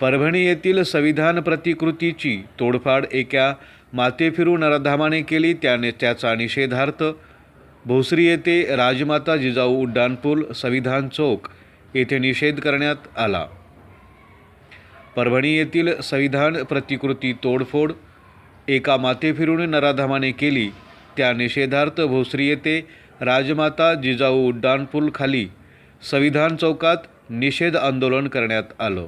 परभणी येथील संविधान प्रतिकृतीची तोडफाड एका मातेफिरू नराधामाने केली. त्याने त्याचा निषेधार्थ. भोसरी येथे राजमाता जिजाऊ उड्डाणपूल संविधान चौक येथे निषेध करण्यात आला. परभणी येथील संविधान प्रतिकृती तोडफोड एका मातेफिरून नराधामाने केली. त्या निषेधार्थ भोसरी येथे राजमाता जिजाऊ उड्डाणपूल खाली संविधान चौकात निषेध आंदोलन करण्यात आलं.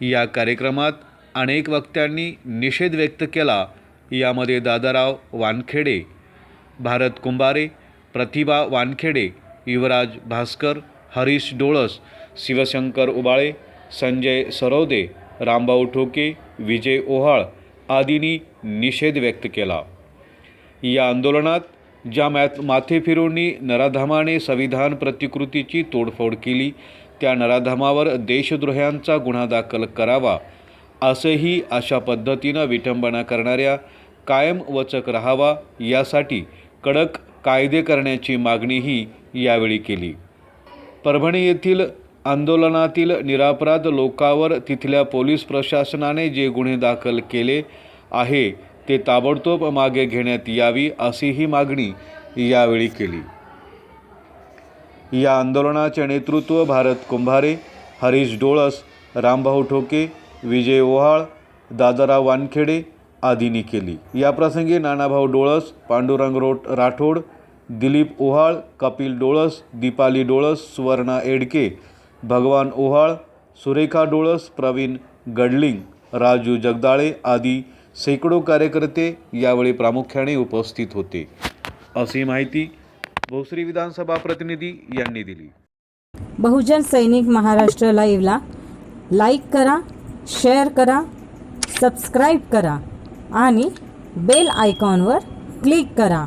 या कार्यक्रमात अनेक वक्त्यांनी निषेध व्यक्त केला. यामध्ये दादाराव वानखेडे भारत कुंभारे प्रतिभा वानखेडे युवराज भास्कर हरीश डोळस शिवशंकर उबाळे संजय सरोदे रामभाऊ ठोके विजय ओहाळ आदींनी निषेध व्यक्त केला. या आंदोलनात ज्या मॅथ माथेफिरूंनी नराधामाने संविधान प्रतिकृतीची तोडफोड केली त्या नराधमावर देशद्रोह्यांचा गुन्हा दाखल करावा असंही अशा पद्धतीनं विटंबना करणाऱ्या कायम वचक राहावा यासाठी कडक कायदे करण्याची मागणीही यावेळी केली. परभणी येथील आंदोलनातील निरापराध लोकावर तिथल्या पोलीस प्रशासनाने जे गुन्हे दाखल केले आहे ते ताबडतोब मागे घेण्यात यावी अशीही मागणी यावेळी केली. या आंदोलनाचे नेतृत्व भारत कुंभारे हरीश डोळस रामभाऊ ठोके विजय ओहाळ दादाराव वानखेडे आदींनी केली. याप्रसंगी नानाभाऊ डोळस पांडुरंग रोट राठोड दिलीप ओहाळ कपिल डोळस दीपाली डोळस सुवर्णा एडके भगवान ओहाळ सुरेखा डोळस प्रवीण गडलिंग राजू जगदाळे आदी शेकडो कार्यकर्ते यावेळी प्रामुख्याने उपस्थित होते. अशी माहिती भोसरी विधानसभा प्रतिनिधी यांनी दिली. बहुजन सैनिक महाराष्ट्र लाईव्हला लाईक करा शेअर करा सबस्क्राईब करा आणि बेल आयकॉनवर क्लिक करा.